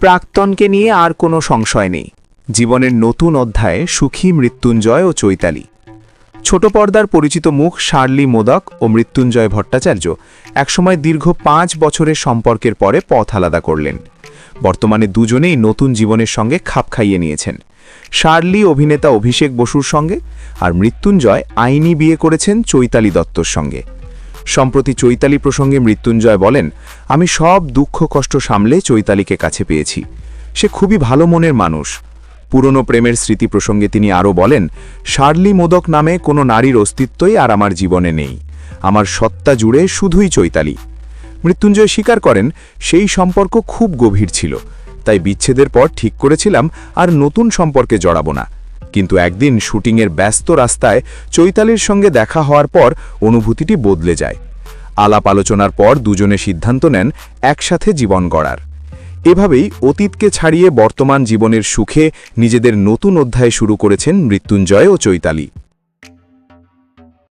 প্রাক্তনকে নিয়ে আর কোনো সংশয় নেই। জীবনের নতুন অধ্যায়ে সুখী, মৃত্যুঞ্জয় ও চৈতালি। ছোট পর্দার পরিচিত মুখ শার্লি মোদক ও মৃত্যুঞ্জয় ভট্টাচার্য একসময় দীর্ঘ পাঁচ বছরের সম্পর্কের পরে পথ আলাদা করলেন। বর্তমানে দুজনেই নতুন জীবনের সঙ্গে খাপ খাইয়ে নিয়েছেন। শার্লি অভিনেতা অভিষেক বসুর সঙ্গে আর মৃত্যুঞ্জয় আইনি বিয়ে করেছেন চৈতালি দত্তর সঙ্গে। সম্প্রতি চৈতালি প্রসঙ্গে মৃত্যুঞ্জয় বলেন, আমি সব দুঃখ কষ্ট সামলে চৈতালিকে কাছে পেয়েছি। সে খুবই ভালো মনের মানুষ। পুরনো প্রেমের স্মৃতি প্রসঙ্গে তিনি আরও বলেন, শার্লি মোদক নামে কোনো নারীর অস্তিত্বই আর আমার জীবনে নেই। আমার সত্তা জুড়ে শুধুই চৈতালি। মৃত্যুঞ্জয় স্বীকার করেন, সেই সম্পর্ক খুব গভীর ছিল। তাই বিচ্ছেদের পর ঠিক করেছিলাম আর নতুন সম্পর্কে জড়াবো না। কিন্তু একদিন শুটিংয়ের ব্যস্ত রাস্তায় চৈতালির সঙ্গে দেখা হওয়ার পর অনুভূতিটি বদলে যায়। আলাপ আলোচনার পর দুজনে সিদ্ধান্ত নেন একসাথে জীবন গড়ার। এভাবেই অতীতকে ছাড়িয়ে বর্তমান জীবনের সুখে নিজেদের নতুন অধ্যায় শুরু করেছেন মৃত্যুঞ্জয় ও চৈতালি।